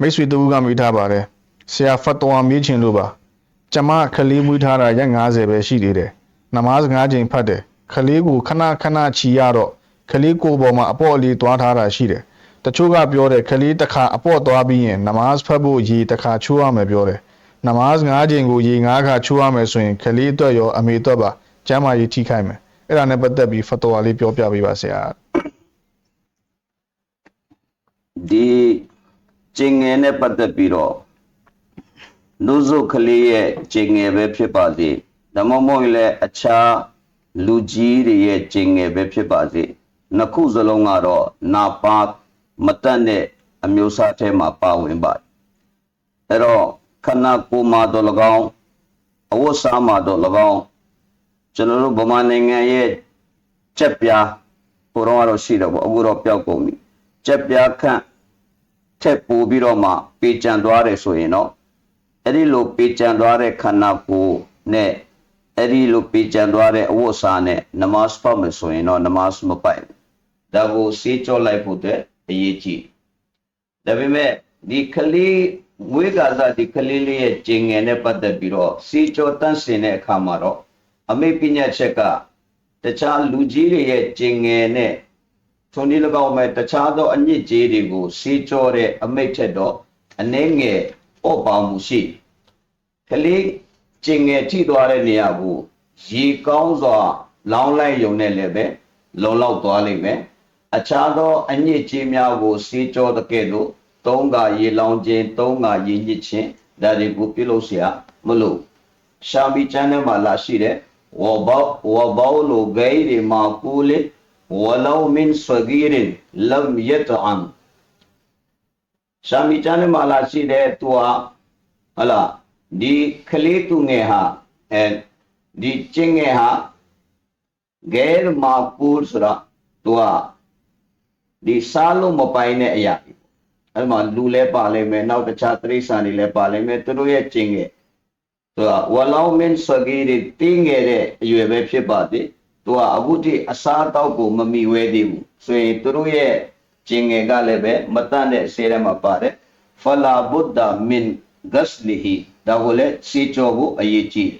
မိတ်ဆွေတူကမိထားပါတယ်ဆရာဖတ်တော်မေးချင်လို့ပါကျမခလေးမွေးထားတာရက်90ပဲရှိသေးတယ်နမတ်9ချိန်ဖတ်တယ်ခလေးကိုခဏခဏချီရတော့ခလေးကိုယ်ပေါ်မှာအပေါ့အလေးသွားထားတာရှိတယ်တချို့ကပြောတယ်ခလေးတစ်ခါအပေါ့သွားပြီးရင်နမတ်ဖတ်ဖို့ရေတစ်ခါချိုးရမယ်ပြောတယ်နမတ်9ချိန်ကိုရေ9ခါချိုးရမယ်ဆိုရင်ခလေးအတွက်ရောအမေအတွက်ပါကျမ်းမာရေးထိခိုက်မယ်အဲ့ဒါနဲ့ပတ်သက်ပြီးဖတ်တော်လေးပြောပြပေးပါဆရာဒီကျ င်ငယ်နဲ့ပတ်သက်ပြီးတော့နှုတ်စုကလေးရဲ့ကျင်ငယ်ပဲဖြစ်ပါစေဒါမှမဟုတ်လည်းအခြားလူကြီးတွေရဲ့ကျင်ငယ်ပဲဖြစ်ပါစေနှစ်ခုစလုံးကတော့နာပါမတတ်တဲ့အမျိုးအစားထဲမှာပါဝင်ပါတယ်အဲ့တော့ခန္ဓာကိုယ်မှာတော့၎င်းအဝတ်စားမှာတော့၎င်းကျွန်တော်တို့ဗမာနိုင်ငံရဲ့ကြက်ပြားဘုရောကတော့ရှိတော့ဗောအခုတော့ပျောက်ကုန်ပြီကြက်ပြားခန့် ထက်ပိုပြီးတော့မှပေကြံသွားတယ်ဆိုရင်တော့အဲ့ဒီလိုပေကြံသွားတဲ့ခန္ဓာကိုယ်နဲ့အဲ့ဒီလိုပေကြံသွားတဲ့အဝတ်အစားနဲ့နမတ်ဖတ်မယ်ဆိုရင်တော့နမတ်မပိုက်ဘူးဒါကိုစေးကြောလိုက်ဖို့အတွက်အရေးကြီးတယ်ဒါပေမဲ့ဒီကလေးမွေးကာစားဒီကလေးလေးရဲ့ကျင်ငယ်နဲ့ပတ်သက်ပြီးတော့စီကြောတန့်စင်တဲ့အခါမှာတော့အမေပညာချက်ကတခြားလူကြီးတွေရဲ့ကျင်ငယ်နဲ့ ထုံဒီ၎င်းမဲ့တခြားသောအညစ်အကြေးတွေကိုစီကြောတဲ့အမိတ်ထက်တော့အနှဲငယ်ပေါ့ပါမှုရှိကလေးကျင်ငယ်ထိသွားတဲ့နေရာကိုရေကောင်းစွာလောင်းလိုက်ယုံနဲ့လည်းပဲလုံလောက်သွားလိမ့်မယ် အခြားသောအညစ်အကြေးများကိုစေးကြောတဲ့ကဲ့သို့သုံးကရေလောင်ခြင်းသုံးကရေညစ်ခြင်းဒါတွေကိုပြုလုပ်เสียမလို့ရှာမီကျမ်းထဲမှာလာရှိတဲ့ဝဘောဝဘောလိုဂိရီမာကူလီ ဝလောမင်ဆဂီရင်လမ်ယတအန်ရှာမီကျမ်းထဲမှာလာရှိတဲ့သူဟာဟလာဒီကလေးသူငယ်ဟာအဲဒီကျင်းငယ်ဟာဂဲရမာကူဆိုတာသူဟာဒီစားလို့မပိုင်တဲ့အရာတွေအဲ့မှာလူလဲပါလိမ့်မယ်နောက်တခြားတိရစ္ဆာန်တွေလည်းပါလိမ့်မယ်သူတို့ရဲ့ကျင့်ငယ်သူကဝလောင်းမင်းဆဂီတွေတင်းငယ်တဲ့အရွယ်ပဲဖြစ်ပါသေး သူကအခုထိအစားအသောက်ကိုမမီဝဲသေးဘူးဆိုရင်သူတို့ရဲ့ကျင့်ငယ်ကလည်းပဲမတတ်တဲ့ဆေးထဲမှာပါတယ်ဖလာဘုဒ္ဓမင်ဂတ်လီဟီဒါကိုလည်းစီကြောဖို့အရေးကြီး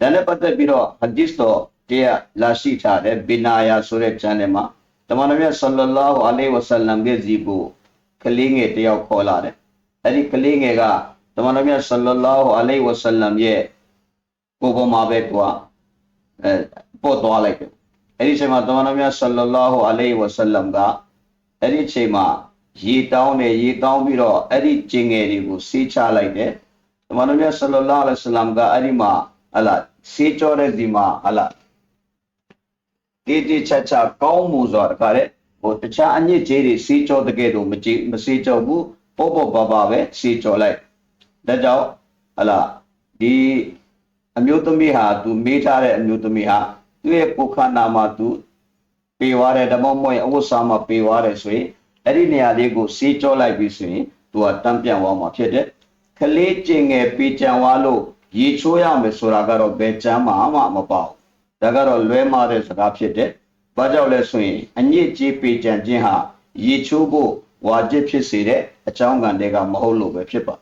တယ်ဒါနဲ့ပတ်သက်ပြီးတော့ဟဒီစ်တော်တရားလာရှိထားတဲ့ဘီနာယာဆိုတဲ့ကျမ်းထဲမှာတမန်တော်မြတ်ဆလ္လာလာဟူအလိုင်းဝဆလမ်ရဲ့ဇီကိုကလေးငယ်တယောက်ခေါ်လာတယ်အဲ့ဒီကလေးငယ်ကတမန်တော်မြတ်ဆလ္လာလာဟူအလိုင်းဝဆလမ်ရဲ့ကိုယ်ပေါ်မှာပဲသူကအဲ ပို့သွားလိုက်တယ်အဲ့ဒီအချိန်မှာတမန်တော်မြတ်ဆလ္လာလာဟူအလိုင်းဝဆလမ်ကအဲ့ဒီအချိန်မှာရေတောင်းတယ်ရေတောင်းပြီးတော့အဲ့ဒီကျင်ငယ်တွေကိုစီးချလိုက်တယ်တမန်တော်မြတ်ဆလ္လာလာအလိုင်းဝဆလမ်ကအဲ့ဒီမှာဟလာစီးကြောတဲ့ဒီမှာဟလာတေးတေးချာချာကောင်းမှုဆိုတာတခါလေဟိုတခြားအညစ်အကြေးတွေစေးကြောတကယ်တော့မကြည့်မစေးကြောဘူးပေါ့ပေါ့ပါပါပဲစေးကြောလိုက်ဒါကြောင့်ဟလာဒီအမျိုးသမီးဟာသူမေးထားတဲ့အမျိုးသမီးဟာ သူ့ရဲ့ပုခန္ဓာမှာသူပေသွားတယ်ဓမ္မမွေအဝတ်စားမှာပေသွားတယ်ဆိုရင်အဲ့ဒီနေရာလေးကိုစေးကြောလိုက်ပြီဆိုရင်သူကတန့်ပြန်သွားမှာဖြစ်တယ်ခလေးကျင်ငယ်ပေကြံသွားလို့ရေချိုးရမယ်ဆိုတာကတော့ဘယ်ချမ်းမှမမပေါ့ဒါကတော့လွဲမှားတဲ့စကားဖြစ်တယ်။ဘာကြောင့်လဲဆိုရင်အညစ်အကြေးပေကြံခြင်းဟာရေချိုးဖို့ဝါကျစ်ဖြစ်စေတဲ့အကြောင်းကတည်းကမဟုတ်လို့ပဲဖြစ်ပါ